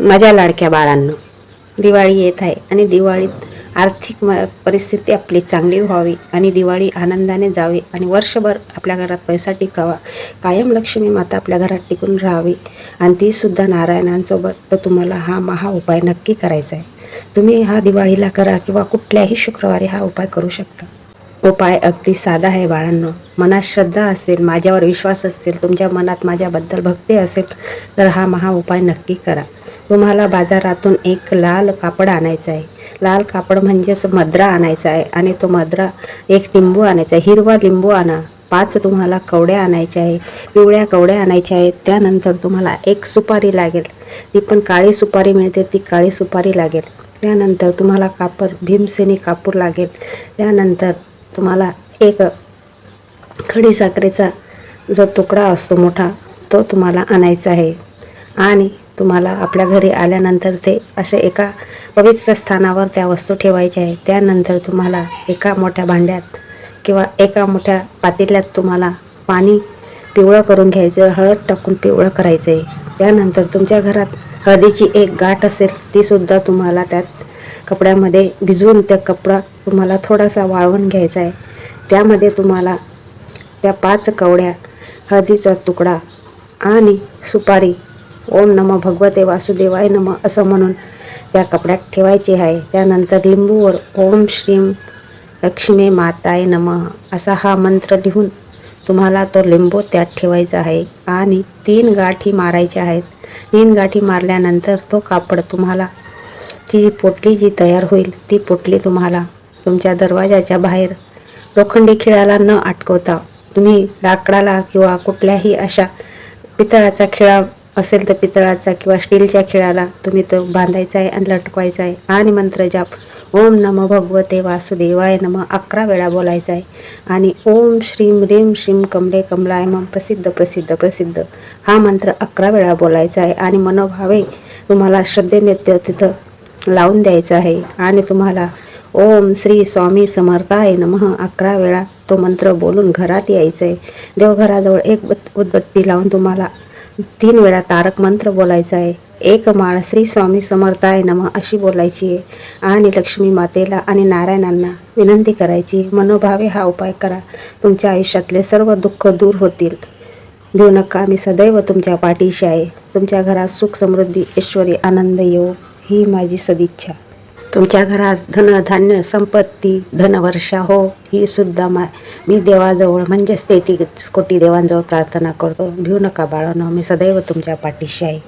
माझ्या लाडक्या बाळांनो. दिवाळी येत आहे आणि दिवाळीत आर्थिक म परिस्थिती आपली चांगली व्हावी आणि दिवाळी आनंदाने जावी आणि वर्षभर आपल्या घरात पैसा टिकावा. कायम लक्ष्मी माता आपल्या घरात टिकून राहावी आणि तीसुद्धा नारायणांसोबत. तर तुम्हाला हा महा उपाय नक्की करायचा आहे. तुम्ही हा दिवाळीला करा किंवा कुठल्याही शुक्रवारी हा उपाय करू शकता. उपाय अगदी साधा आहे बाळांनो. मनात श्रद्धा असेल माझ्यावर विश्वास असेल तुमच्या मनात माझ्याबद्दल भक्ती असेल तर हा महा उपाय नक्की करा. तुम्हाला बाजारातून एक लाल कापड आणायचं आहे. लाल कापड म्हणजेच मद्रा आणायचा आहे आणि तो मद्रा एक लिंबू आणायचा आहे. हिरवा लिंबू आणा. पाच तुम्हाला कवड्या आणायच्या आहे. पिवळ्या कवड्या आणायच्या आहेत. त्यानंतर तुम्हाला एक सुपारी लागेल. ती पण काळी सुपारी मिळते ती काळी सुपारी लागेल. त्यानंतर तुम्हाला कापड भीमसेनी कापूर लागेल. त्यानंतर तुम्हाला एक खडी साखरेचा जो तुकडा असतो मोठा तो तुम्हाला आणायचा आहे. आणि तुम्हाला आपल्या घरी आल्यानंतर ते असे एका पवित्र स्थानावर त्या वस्तू ठेवायच्या आहे त्यानंतर तुम्हाला एका मोठ्या भांड्यात किंवा एका मोठ्या पातेल्यात तुम्हाला पाणी पिवळं करून घ्यायचं हळद टाकून पिवळं करायचं आहे त्यानंतर तुमच्या घरात हळदीची एक गाठ असेल तीसुद्धा तुम्हाला त्यात कपड्यामध्ये भिजवून त्या कपडा तुम्हाला थोडासा वाळवून घ्यायचा आहे. त्यामध्ये तुम्हाला त्या पाच कवड्या हळदीचा तुकडा आणि सुपारी ओम नम भगवते वासुदेवाय नम असं म्हणून त्या कपड्यात ठेवायचे आहे. त्यानंतर लिंबूवर ओम श्रीम लक्ष्मी माताय नम असा हा मंत्र लिहून तुम्हाला तो लिंबू त्यात ठेवायचा आहे आणि तीन गाठी मारायच्या आहेत. तीन गाठी मारल्यानंतर तो कापड तुम्हाला ती पोटली जी तयार होईल ती पोटली तुम्हाला तुमच्या दरवाजाच्या बाहेर लोखंडी खिळाला न अटकवता तुम्ही लाकडाला किंवा कुठल्याही अशा पितळाचा खिळा असेल तर पितळाचा किंवा स्टीलच्या खिळाला तुम्ही तो बांधायचा आहे आणि लटकवायचा आहे. आणि मंत्र जाप. ओम नम भगवते वासुदेवाय नम. अकरा वेळा बोलायचा आहे. आणि ओम श्रीम रीम श्रीम कमले कमलाय मम प्रसिद्ध प्रसिद्ध प्रसिद्ध. हा मंत्र अकरा वेळा बोलायचा आहे. आणि मनोभावे तुम्हाला श्रद्धेने तिथं लावून द्यायचं आहे. आणि तुम्हाला ओम श्री स्वामी समर्थाय नमः अकरा वेळा तो मंत्र बोलून घरात यायचं आहे देवघराजवळ एक उदबत्ती लावून तुम्हाला तीन वेळा तारक मंत्र बोलायचा आहे एक माळ श्री स्वामी समर्थाय नम अशी बोलायची आहे. आणि लक्ष्मी मातेला आणि नारायणांना विनंती करायची मनोभावे हा उपाय करा. तुमच्या आयुष्यातले सर्व दुःख दूर होतील. देऊ नका. मी सदैव तुमच्या पाठीशी आहे. तुमच्या घरात सुख समृद्धी ऐश्वरी आनंद येऊ ही माझी सदिच्छा. तुमच्या घरात धनधान्य संपत्ती धनवर्षा हो ही सुद्धा मा मी देवाजवळ म्हणजेच तेहतीस कोटी देवांजवळ प्रार्थना करतो. भिऊ नका बाळानो मी सदैव तुमच्या पाठीशी आहे.